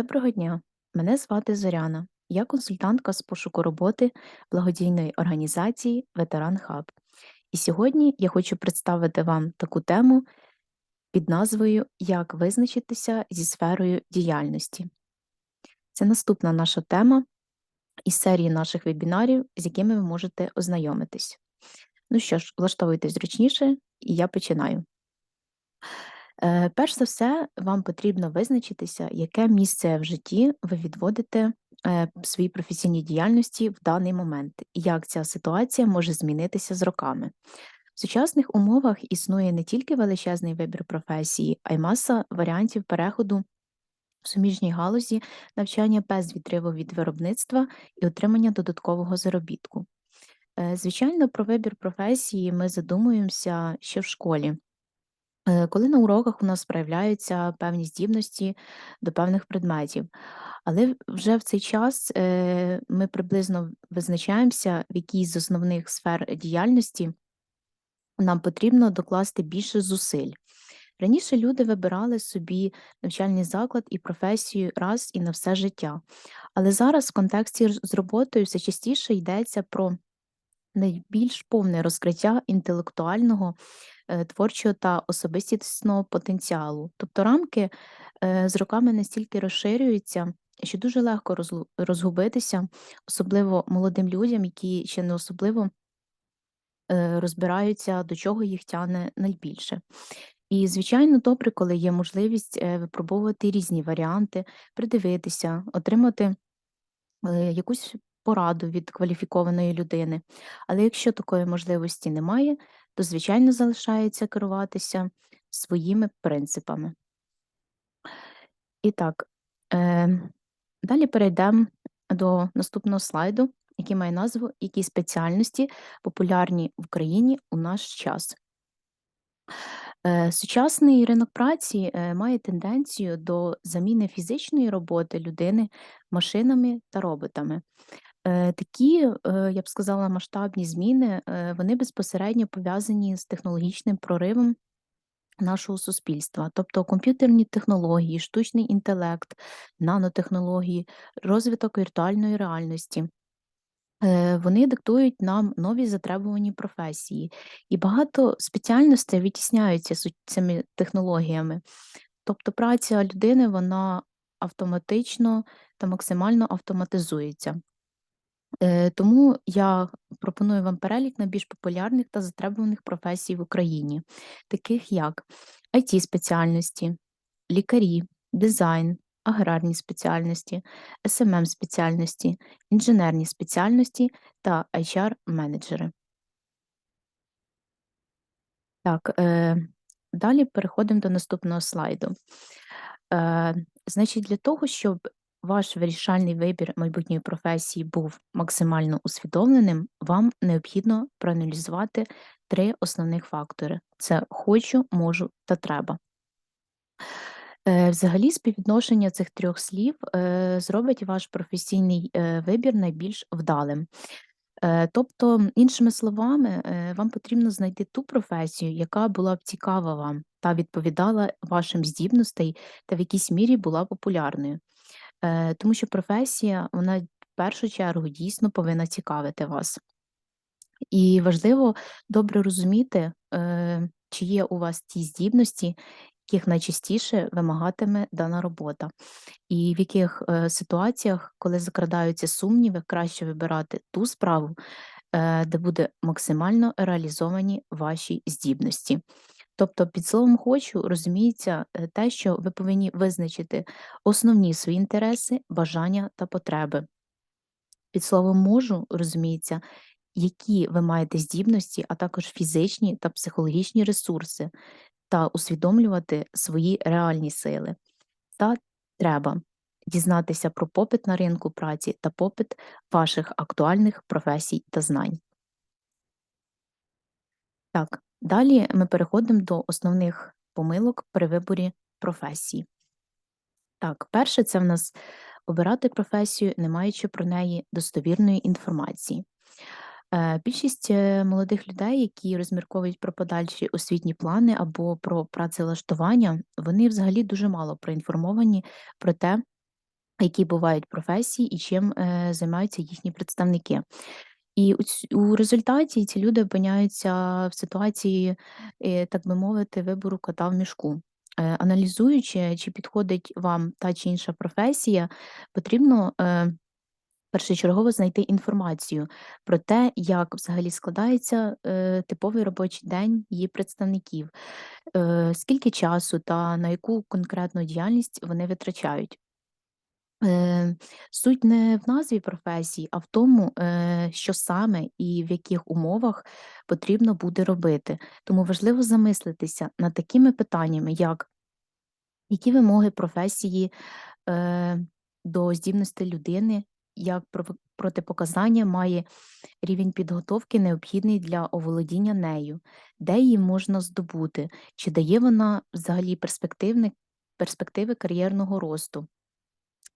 Доброго дня, мене звати Зоряна. Я консультантка з пошуку роботи благодійної організації Ветеран Хаб. І сьогодні я хочу представити вам таку тему під назвою Як визначитися зі сферою діяльності. Це наступна наша тема із серії наших вебінарів, з якими ви можете ознайомитись. Ну що ж, влаштовуйтесь зручніше, і я починаю. Е, Перш за все, вам потрібно визначитися, яке місце в житті ви відводите е, своїй професійній діяльності в даний момент, і як ця ситуація може змінитися з роками. В сучасних умовах існує не тільки величезний вибір професії, а й маса варіантів переходу в суміжній галузі навчання без відриву від виробництва і отримання додаткового заробітку. Е, Звичайно, про вибір професії ми задумуємося ще в школі. Е, Коли на уроках у нас проявляються певні здібності до певних предметів, але вже в цей час е, ми приблизно визначаємося, в якій з основних сфер діяльності нам потрібно докласти більше зусиль. Раніше люди вибирали собі навчальний заклад і професію раз і на все життя. Але зараз в контексті з роботою все частіше йдеться про найбільш повне розкриття інтелектуального, творчого та особистісного потенціалу. Тобто рамки е, з роками настільки розширюються, що дуже легко розгубитися, особливо молодим людям, які ще не особливо е, розбираються, до чого їх тягне найбільше. І, звичайно, добре, коли є можливість е, випробовувати різні варіанти, придивитися, отримати е, якусь пораду від кваліфікованої людини. Але якщо такої можливості немає, то, звичайно, залишається керуватися своїми принципами. І так, е, далі перейдемо до наступного слайду, який має назву Які спеціальності популярні в Україні у наш час. Е, Сучасний ринок праці е, має тенденцію до заміни фізичної роботи людини машинами та роботами. Е, Такі, е, я б сказала, масштабні зміни, е, вони безпосередньо пов'язані з технологічним проривом нашого суспільства, тобто комп'ютерні технології, штучний інтелект, нанотехнології, розвиток віртуальної реальності. Вони диктують нам нові затребувані професії, і багато спеціальностей витісняються су- цими технологіями. Тобто праця людини вона автоматично та максимально автоматизується. Е, Тому я пропоную вам перелік найбільш популярних та затребуваних професій в Україні, таких як it спеціальності, лікарі, дизайн, аграрні спеціальності, smm спеціальності, інженерні спеціальності та HR-менеджери. Так, е, далі переходимо до наступного слайду. Е, значить, для того, щоб ваш вирішальний вибір майбутньої професії був максимально усвідомленим, вам необхідно проаналізувати три основних фактори: це хочу, можу та треба. Е, Взагалі, співвідношення цих трьох слів е, зробить ваш професійний е, вибір найбільш вдалим. Тобто, іншими словами, вам потрібно знайти ту професію, яка була б цікава вам та відповідала вашим здібностей та в якійсь мірі була популярною. Е, Тому що професія, вона в першу чергу дійсно повинна цікавити вас. І важливо добре розуміти, е, чи є у вас ті здібності, яких найчастіше вимагатиме дана робота, і в яких е, ситуаціях, коли закрадаються сумніви, краще вибирати ту справу, де буде максимально реалізовані ваші здібності. Тобто, під словом хочу розуміється е, те, що ви повинні визначити основні свої інтереси, бажання та потреби. Під словом можу розуміється, які ви маєте здібності, а також фізичні та психологічні ресурси, та усвідомлювати свої реальні сили. Та треба дізнатися про попит на ринку праці та попит ваших актуальних професій та знань. Так, далі ми переходимо до основних помилок при виборі професії. Так, перше, це в нас обирати професію, не маючи про неї достовірної інформації. Е, Більшість е, молодих людей, які розмірковують про подальші освітні плани або про працевлаштування, вони взагалі дуже мало проінформовані про те, які бувають професії і чим, е, займаються їхні представники. І у у результаті ці люди опиняються в ситуації, е, так би мовити, вибору кота в мішку. Е, аналізуючи, чи підходить вам та чи інша професія, потрібно, е, першочергово знайти інформацію про те, як взагалі складається, е, типовий робочий день її представників, е, скільки часу та на яку конкретну діяльність вони витрачають. Е, суть не в назві професії, а в тому, е, що саме і в яких умовах потрібно буде робити. Тому важливо замислитися над такими питаннями, як які вимоги професії е, до здібностей людини, як протипоказання має рівень підготовки, необхідний для оволодіння нею, де її можна здобути, чи дає вона взагалі перспективи кар'єрного росту.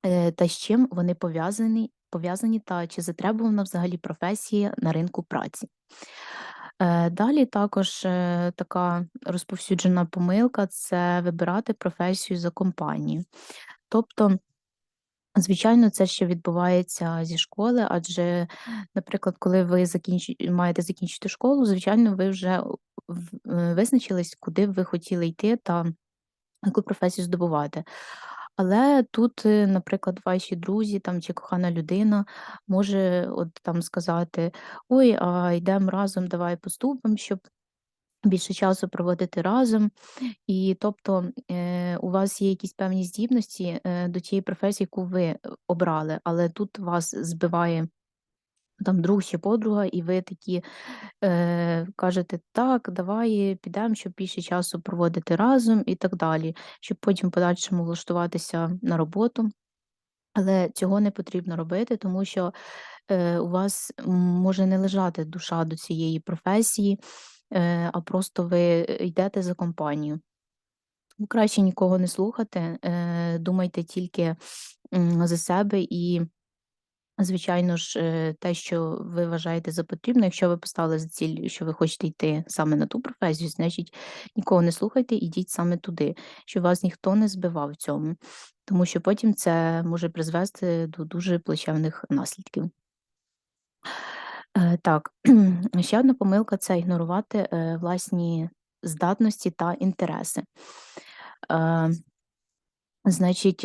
Е, та з чим вони пов'язані пов'язані та чи затребувана взагалі професія на ринку праці. Е, Далі також е, така розповсюджена помилка це вибирати професію за компанію. Тобто, звичайно, це ще відбувається зі школи, адже, наприклад, коли ви закінчу маєте закінчити школу, звичайно, ви вже визначились, куди б ви хотіли йти та яку професію здобувати. Але тут, е, наприклад, ваші друзі там чи кохана людина може от там сказати: Ой, а йдемо разом, давай поступимо, щоб більше часу проводити разом. І тобто е, у вас є якісь певні здібності е, до тієї професії, яку ви обрали, але тут вас збиває. Там друг чи подруга, і ви такі е, кажете: так, давай підемо, щоб більше часу проводити разом і так далі, щоб потім в подальшому влаштуватися на роботу. Але цього не потрібно робити, тому що е, у вас може не лежати душа до цієї професії, е, а просто ви йдете за компанію. Ну, Краще нікого не слухати, е, думайте тільки за себе і Звичайно ж, е, те, що ви вважаєте за потрібне, якщо ви поставили за ціль, що ви хочете йти саме на ту професію, значить нікого не слухайте, ідіть саме туди, щоб вас ніхто не збивав в цьому, тому що потім це може призвести до дуже плачевних наслідків. Е, Так, ще одна помилка це ігнорувати е, власні здатності та інтереси. Значить,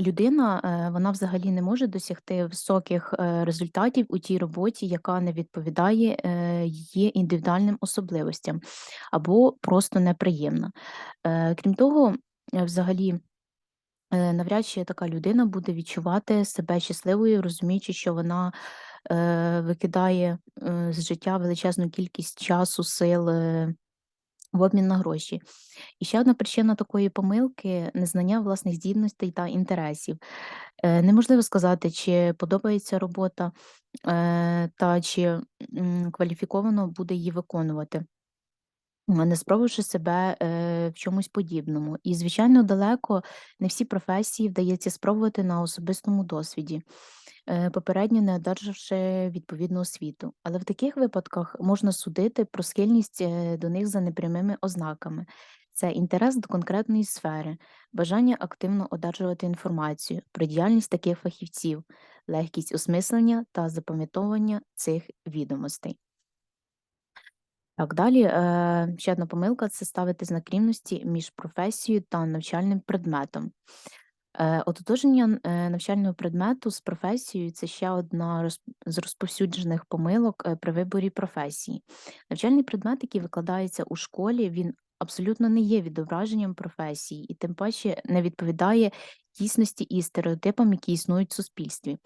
Людина, е, вона взагалі не може досягти високих, е, результатів у тій роботі, яка не відповідає, е, її індивідуальним особливостям або просто неприємна. Крім того, взагалі, навряд чи така людина буде відчувати себе щасливою, розуміючи, що вона, е, викидає, е, з життя величезну кількість часу, сил, е, в обмін на гроші. І ще одна причина такої помилки незнання власних здібностей та інтересів. Е, Неможливо сказати, чи подобається робота, е, та чи кваліфіковано буде її виконувати. Не спробувавши себе, е, в чомусь подібному. І, звичайно, далеко не всі професії вдається спробувати на особистому досвіді, попередньо не одержавши відповідну освіту. Але в таких випадках можна судити про схильність е, до них за непрямими ознаками. Це інтерес до конкретної сфери, бажання активно одержувати інформацію про діяльність таких фахівців, легкість осмислення та запам'ятовування цих відомостей. Так, далі, е, ще одна помилка це ставити знак рівності між професією та навчальним предметом. Ототожнення е, навчального предмету з професією це ще одна з розповсюджених помилок е, при виборі професії. Навчальний предмет, який викладається у школі, він абсолютно не є відображенням професії і тим паче не відповідає дійсності і стереотипам, які існують в суспільстві.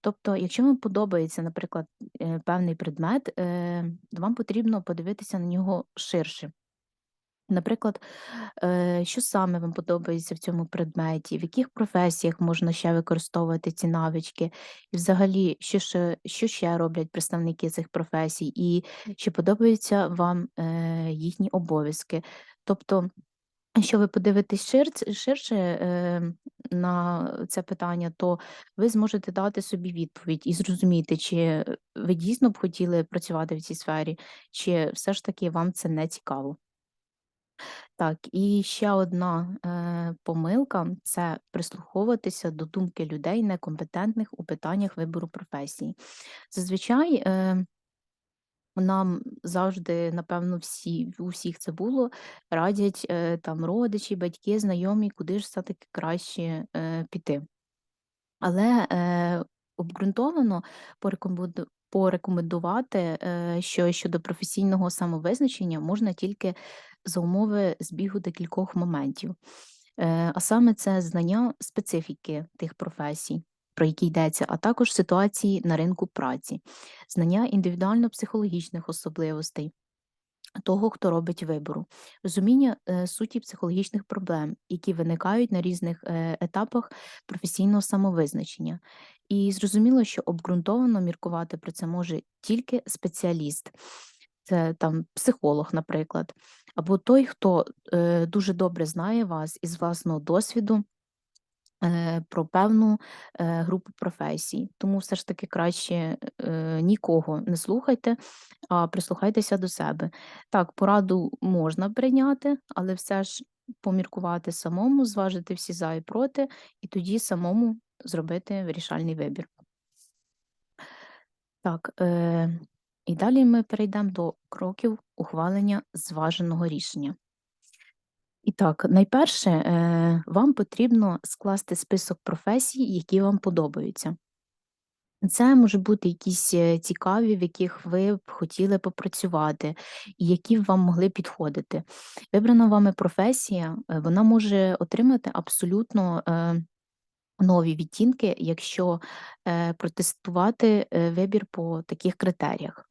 Тобто, якщо вам подобається, наприклад, е, певний предмет, е, вам потрібно подивитися на нього ширше. Наприклад, е, що саме вам подобається в цьому предметі, в яких професіях можна ще використовувати ці навички, і взагалі, що ще, що ще роблять представники цих професій, і чи подобаються вам е, їхні обов'язки. Тобто, Якщо ви подивитесь ширше, е, на це питання, то ви зможете дати собі відповідь і зрозуміти, чи ви дійсно б хотіли працювати в цій сфері, чи все ж таки вам це не цікаво. Так, і ще одна, е, помилка- це прислуховуватися до думки людей, некомпетентних у питаннях вибору професії. Зазвичай, е нам завжди, напевно, всі у всіх це було, радять, е, там родичі, батьки, знайомі, куди ж все-таки краще, е, піти. Але, е, обґрунтовано порекоменду порекомендувати, е, що щодо професійного самовизначення можна тільки за умови збігу декількох моментів. Е, а саме це знання специфіки тих професій, про які йдеться, а також ситуації на ринку праці, знання індивідуально-психологічних особливостей того, хто робить вибору, розуміння, е, суті психологічних проблем, які виникають на різних, е, етапах професійного самовизначення. І зрозуміло, що обґрунтовано міркувати про це може тільки спеціаліст. Це там психолог, наприклад, або той, хто, е, дуже добре знає вас із власного досвіду е, про певну, е, групу професій. Тому все ж таки краще, е, нікого не слухайте, а прислухайтеся до себе. Так, пораду можна прийняти, але все ж поміркувати самому, зважити всі за і проти, і тоді самому зробити вирішальний вибір. Так, і далі ми перейдемо до кроків ухвалення зваженого рішення. І так, найперше, е, вам потрібно скласти список професій, які вам подобаються. Це можуть бути якісь, е, цікаві, в яких ви б хотіли попрацювати, і які б вам могли підходити. Вибрана вами професія, е, вона може отримати абсолютно, нові відтінки, якщо, е, протестувати, е, вибір по таких критеріях.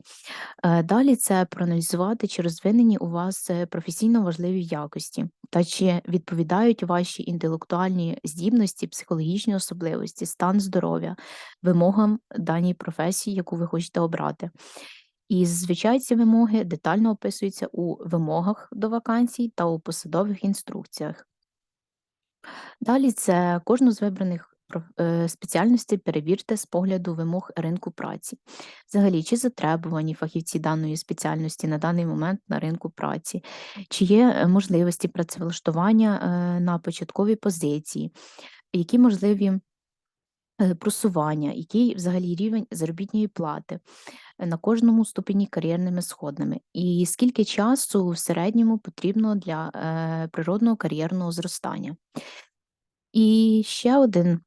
Е, далі це проаналізувати, чи розвинені у вас, професійно важливі якості, та чи відповідають ваші інтелектуальні здібності, психологічні особливості, стан здоров'я вимогам даній професії, яку ви хочете обрати. І зазвичай ці вимоги детально описуються у вимогах до вакансій та у посадових інструкціях. Далі це кожну з вибраних е, спеціальностей перевірте з погляду вимог ринку праці. Взагалі, чи затребувані фахівці даної спеціальності на даний момент на ринку праці, чи є, е, можливості працевлаштування, е, на початковій позиції, які можливі, просування, який взагалі рівень заробітної плати, е, на кожному ступені кар'єрними сходами, і скільки часу в середньому потрібно для, е, природного кар'єрного зростання. І ще один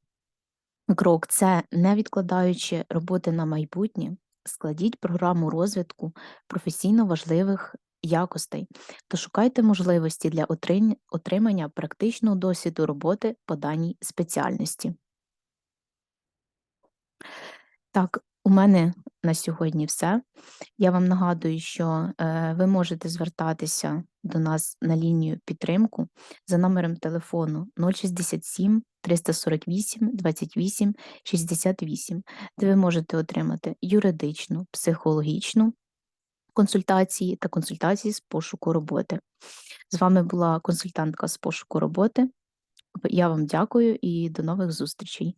крок- це не відкладаючи роботи на майбутнє, складіть програму розвитку професійно важливих якостей та шукайте можливості для отримання практичного досвіду роботи по даній спеціальності. Так, у мене на сьогодні все. Я вам нагадую, що, е, ви можете звертатися до нас на лінію підтримку за номером телефону 067 348 28 68, де ви можете отримати юридичну, психологічну консультації та консультації з пошуку роботи. З вами була консультантка з пошуку роботи. Я вам дякую і до нових зустрічей.